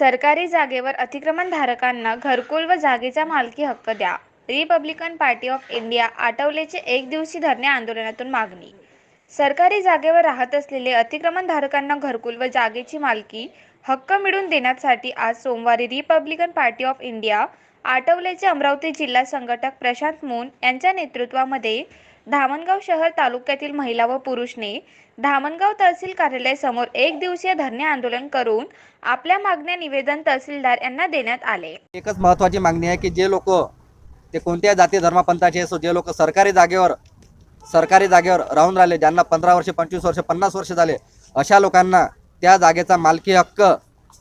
सरकारी जागेवर अतिक्रमणधारकांना घरकुल व जागेचा मालकी हक्क द्या. रिपब्लिकन पार्टी ऑफ इंडिया आठवलेचे एक दिवशी धरणे आंदोलनातून मागणी. सरकारी जागेवर राहत असलेले अतिक्रमणधारकांना घरकुल व जागेची मालकी हक्क मिळवून देण्यासाठी आज सोमवारी रिपब्लिकन पार्टी ऑफ इंडिया आठवलेचे अमरावती जिल्हा संघटक प्रशांत मून यांच्या नेतृत्वामध्ये धामणगाव शहर तालुक्यातील महिला व पुरुषने धामणगाव तहसील कार्यालय समोर एक दिवसीय धरणे आंदोलन करून आपल्या मागण्या निवेदन तहसीलदार यांना देण्यात आले. एकच महत्त्वाची मागणी आहे की जे लोक ते कोणत्या जाती धर्मपंथाचे असो जे लोक सरकारी जागेवर सरकारी जागेवर राहून राहिले ज्यांना पंधरा वर्ष पंचवीस वर्ष पन्नास वर्ष झाले अशा लोकांना त्या जागेचा मालकी हक्क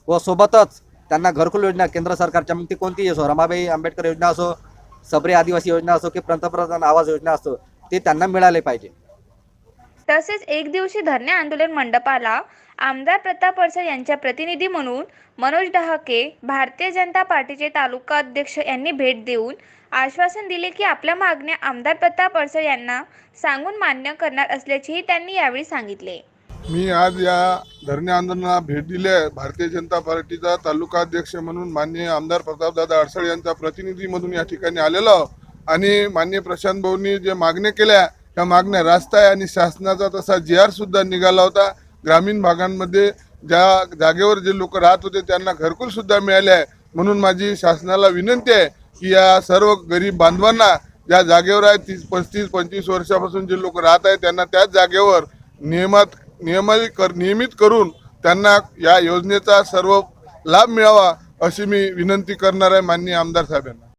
व सोबतच त्यांना घरकुल योजना केंद्र सरकारच्या मग ती कोणतीही असो रमाबाई आंबेडकर योजना असो सबरी आदिवासी योजना असो की पंतप्रधान आवास योजना असो ते त्यांना मिळाले पाहिजे. तसेच एक दिवशी धरणे आंदोलन मंडपाला आमदार प्रताप वडसर यांच्या प्रतिनिधी म्हणून मनोज डहाके भारतीय जनता पार्टीचे तालुका अध्यक्ष यांनी भेट देऊन आश्वासन दिले की आपल्या मागण्या आमदार प्रताप वडसर यांना सांगून मान्य करणार असल्याचेही त्यांनी यावेळी सांगितले. मी आज या धरणे आंदोलनाला भेट दिली आहे. भारतीय जनता पार्टीचा तालुका अध्यक्ष म्हणून माननीय आमदार प्रतापदादा अडसळ यांचा प्रतिनिधी म्हणून या ठिकाणी आलेलो आहो. आणि माननीय प्रशांत भाऊंनी जे मागण्या केल्या त्या मागण्या रास्त आहे आणि शासनाचा तसा जी आरसुद्धा निघाला होता. ग्रामीण भागांमध्ये ज्या जागेवर जे लोक राहत होते त्यांना घरकुल सुद्धा मिळाले आहे. म्हणून माझी शासनाला विनंती आहे की या सर्व गरीब बांधवांना ज्या जागेवर आहे तीस पस्तीस पंचवीस वर्षापासून जे लोक राहत आहेत त्यांना त्याच जागेवर नियमात नियमित कर नियमित करून त्यांना या योजनेचा सर्व लाभ मिळावा अशी मी विनंती करणार आहे माननीय आमदार साहेबांना.